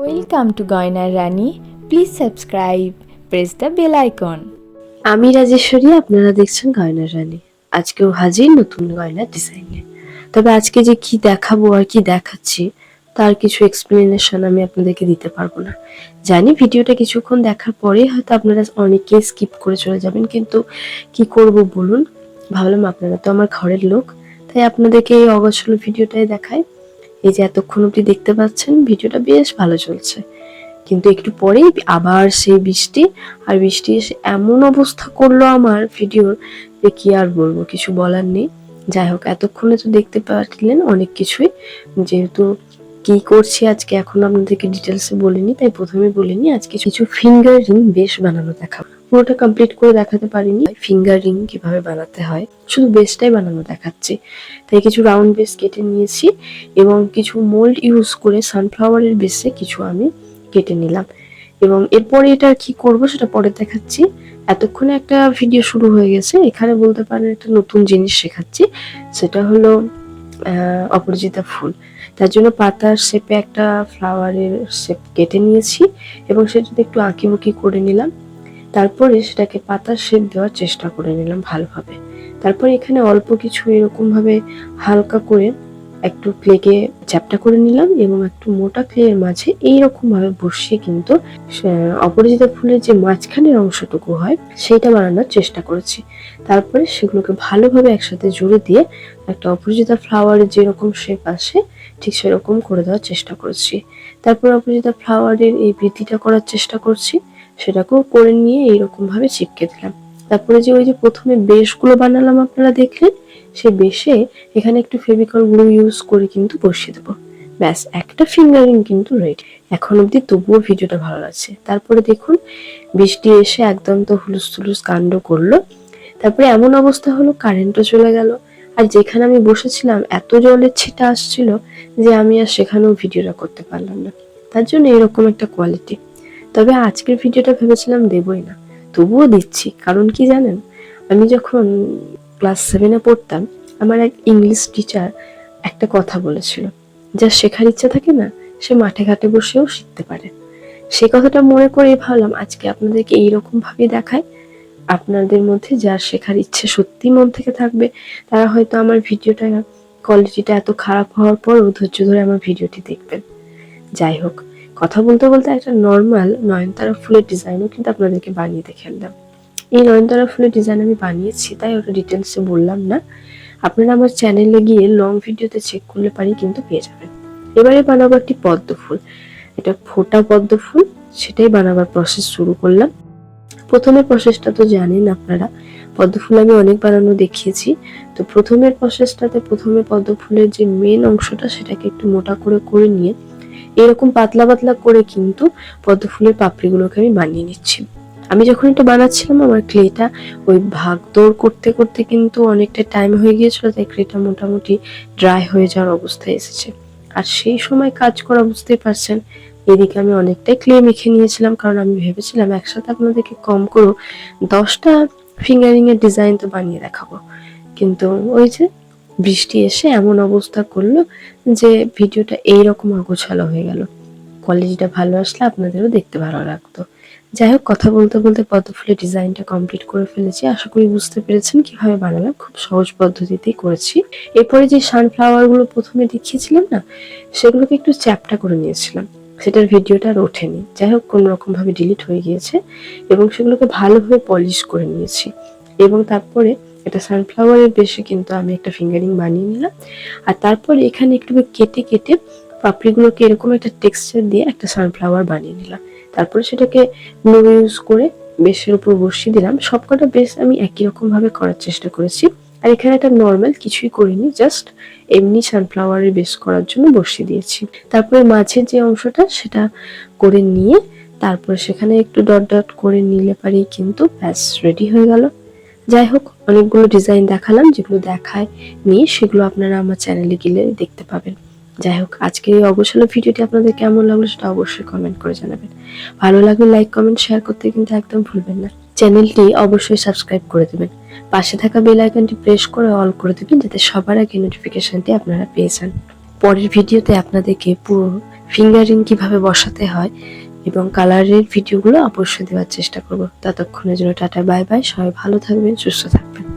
Welcome to গয়নার রানী please subscribe press the bell icon আমি রাজেশ্বরী, আপনারা দেখছেন গয়নার রানী আজকেও হাজির নতুন গয়নার ডিজাইনে তবে আজকে যে কি দেখাবো আর কি দেখাচ্ছি, তার কিছু এক্সপ্লেনেশন আমি আপনাদেরকে দিতে পারব না। জানি ভিডিওটা কিছুক্ষণ দেখার পরেই হয়তো আপনারা অনেকে স্কিপ করে চলে যাবেন, কিন্তু কি করব বলুন? ভাবলাম আপনারা তো আমার ঘরের লোক, তাই আপনাদেরকে এই অগোছলো ভিডিওটাই দেখাই। এই যে এতক্ষণ অব্দি দেখতে পাচ্ছেন, ভিডিওটা বেশ ভালো চলছে। কিন্তু একটু পরেই আবার সেই বৃষ্টি, আর বৃষ্টি এসে এমন অবস্থা করল আমার ভিডিওর, যে কি আর বলব, কিছু বলার নেই। যাই হোক, এতক্ষণে তো দেখতে পারলেন অনেক কিছুই। যেহেতু কি করছি আজকে, এখন আপনাদেরকে ডিটেলসে বলিনি, তাই প্রথমে বলিনি, আজকে কিছু ফিঙ্গার রিং বেশ বানানো দেখাবো। পুরোটা কমপ্লিট করে দেখাতে পারিনি। ফিঙ্গার রিং কীভাবে বানাতে হয়, শুধু বেসটাই বানানো দেখাচ্ছি। তাই কিছু রাউন্ড বেস কেটে নিয়েছি এবং কিছু মোল্ড ইউজ করে সানফ্লাওয়ারের বেসে কিছু আমি কেটে নিলাম। এবং এরপরে এটা কি করব সেটা পরে দেখাচ্ছি। এতক্ষণে একটা ভিডিও শুরু হয়ে গেছে। এখানে বলতে পারেন একটা নতুন জিনিস শেখাচ্ছি। সেটা হলো অপরাজিতা ফুল। তার জন্য পাতার শেপে একটা ফ্লাওয়ারের শেপ কেটে নিয়েছি এবং সেটাতে একটু আঁকিবুকি করে নিলাম। তারপরে সেটাকে পাতার শেপ দেওয়ার চেষ্টা করে নিলাম ভালোভাবে। তারপরে এখানে অল্প কিছু এরকমভাবে হালকা করে একটু ক্লেকে চ্যাপটা করে নিলাম এবং একটু মোটা ক্লের মাঝে এইরকম ভাবে বসিয়ে কিন্তু অপরাজিতা ফুলের যে মাঝখানের অংশটুকু হয় সেটা বানানোর চেষ্টা করেছি। তারপরে সেগুলোকে ভালোভাবে একসাথে জুড়ে দিয়ে একটা অপরাজিতা ফ্লাওয়ারের যেরকম শেপ আসে, ঠিক সেরকম করে দেওয়ার চেষ্টা করেছি। তারপর অপরাজিতা ফ্লাওয়ারের এই বৃদ্ধিটা করার চেষ্টা করছি। সেটাকেও করে নিয়ে এইরকম ভাবে চিপকে দিলাম। তারপরে যে ওই যে প্রথমে বেশগুলো বানালাম আপনারা দেখলেন, সেই বেশে এখানে একটু ফেভিকল গ্লু ইউজ করে কিন্তু বসিয়ে দেবো। ব্যাস, একটা ফিঙ্গারিং কিন্তু রেডি এখন অবধি তবুও ভিডিওটা ভালো লাগছে। তারপরে দেখুন, বৃষ্টি এসে একদম তো হুলুস তুলুস কাণ্ড করল। তারপরে এমন অবস্থা হলো কারেন্টও চলে গেল। আর যেখানে আমি বসেছিলাম, এত জলের ছিটা আসছিল যে আমি আর সেখানেও ভিডিওটা করতে পারলাম না। তার জন্য এরকম একটা কোয়ালিটি তবে আজকের ভিডিওটা ভেবেছিলাম দেবই না। তবুও দিচ্ছি, কারণ কি জানেন? আমি যখন ক্লাস সেভেনে পড়তাম, আমার এক ইংলিশ টিচার একটা কথা বলেছিল, যা শেখার ইচ্ছা থাকে না, সে মাঠে ঘাটে বসেও শিখতে পারে। সে কথাটা মনে করে ভাবলাম, আজকে আপনাদেরকে এইরকম ভাবে দেখায় আপনাদের মধ্যে যার শেখার ইচ্ছে সত্যি মন থেকে থাকবে, তারা হয়তো আমার ভিডিওটা কোয়ালিটিটা এত খারাপ হওয়ার পরও ধৈর্য ধরে আমার ভিডিওটি দেখবেন। যাই হোক কথা বলতে বলতে একটা নর্মাল নয়নতারা ফুলের ডিজাইনও কিন্তু আপনাদেরকে বানিয়ে দেখালাম এই নয়নতারা ফুলের ডিজাইন আমি বানিয়েছি, তাই ওটা ডিটেলসে বললাম না। আপনারা আমার চ্যানেলে গিয়ে লং ভিডিওতে চেক করলে পারি কিন্তু পেয়ে যাবেন। এবারে বানাবো একটি পদ্ম ফুল। এটা ফোটা পদ্ম ফুল, সেটাই বানাবার প্রসেস শুরু করলাম। প্রথমের প্রসেসটা তো জানেন আপনারা, পদ্ম ফুল আমি অনেক বানানো দেখিয়েছি। তো প্রথমের প্রসেসটাতে প্রথমে পদ্ম ফুলের যে মেন অংশটা, সেটাকে একটু মোটা করে করে নিয়ে এরকম পাতলা পাতলা করে কিন্তু পদ্ম ফুলের পাপড়িগুলোকে আমি বানিয়ে নিচ্ছি। আমি যখন এটা বানাচ্ছিলাম, আমার ক্লেটা ওই ভাগ দৌড় করতে করতে কিন্তু অনেকটা টাইম হয়ে গিয়েছিল, তাই ক্লেটা মোটামুটি ড্রাই হয়ে যাওয়ার অবস্থায় এসেছে। আর সেই সময় কাজ করা বুঝতেই পারছেন, এদিকে আমি অনেকটাই ক্লে মেখে নিয়েছিলাম, কারণ আমি ভেবেছিলাম একসাথে আপনাদেরকে কম করো দশটা ফিঙ্গারিং এর ডিজাইন তো বানিয়ে দেখাবো। কিন্তু ওই যে বৃষ্টি এসে এমন অবস্থা করল যে ভিডিওটা এইরকম অগোছালো হয়ে গেল। কোয়ালিটিটা ভালো আসলে আপনাদেরও দেখতে ভালো লাগতো। যাই হোক, কথা বলতে বলতে পদ্ম ফুলের ডিজাইনটা কমপ্লিট করে ফেলেছি। আশা করি বুঝতে পেরেছেন কীভাবে বানালাম, খুব সহজ পদ্ধতিতেই করেছি। এরপরে যে সানফ্লাওয়ারগুলো প্রথমে দেখিয়েছিলাম না, সেগুলোকে একটু চ্যাপটা করে নিয়েছিলাম। সেটার ভিডিওটা আর ওঠেনি। যাই হোক, কোনো রকম ভাবে ডিলিট হয়ে গিয়েছে এবং সেগুলোকে ভালোভাবে পলিশ করে নিয়েছি। এবং তারপরে এটা সানফ্লাওয়ারের বেশি কিন্তু আমি একটা ফিঙ্গারিং বানিয়ে নিলাম। আর তারপর এখানে একটু কেটে কেটে পাপড়িগুলোকে এরকম একটা টেক্সচার দিয়ে একটা সানফ্লাওয়ার বানিয়ে নিলাম। তারপরে সেটাকে গ্লু ইউজ করে বেশের উপর বসিয়ে দিলাম। সবকটা বেশ আমি একই রকম ভাবে করার চেষ্টা করেছি। আর এখানে একটা নর্মাল কিছুই করিনি জাস্ট এমনি সানফ্লাওয়ারের বেস করার জন্য বসিয়ে দিয়েছি। তারপরে মাঝের যে অংশটা, সেটা করে নিয়ে তারপরে সেখানে একটু ডট ডট করে নিলে পারেই কিন্তু ব্যাস রেডি হয়ে গেল। যাই হোক, অনেকগুলো ডিজাইন দেখালাম, যেগুলো দেখায় নিয়ে সেগুলো আপনারা আমার চ্যানেলে গেলে দেখতে পাবেন। যাই হোক, আজকের এই অবসর ভিডিওটি আপনাদের কেমন লাগল সেটা অবশ্যই কমেন্ট করে জানাবেন। ভালো লাগলে লাইক কমেন্ট শেয়ার করতে কিন্তু একদম ভুলবেন না। চ্যানেলটি অবশ্যই সাবস্ক্রাইব করে দেবেন। পাশে থাকা বেল আইকনটি প্রেস করে অল করে দেবেন, যাতে সবার আগে নোটিফিকেশনটি আপনারা পেয়ে যান। পরের ভিডিওতে আপনাদেরকে পুরো ফিঙ্গারিং কীভাবে বসাতে হয় এবং কালারের ভিডিওগুলো অবশ্যই দেওয়ার চেষ্টা করব। ততক্ষণের জন্য টাটা, বাই বাই। সবাই ভালো থাকবেন, সুস্থ থাকবেন।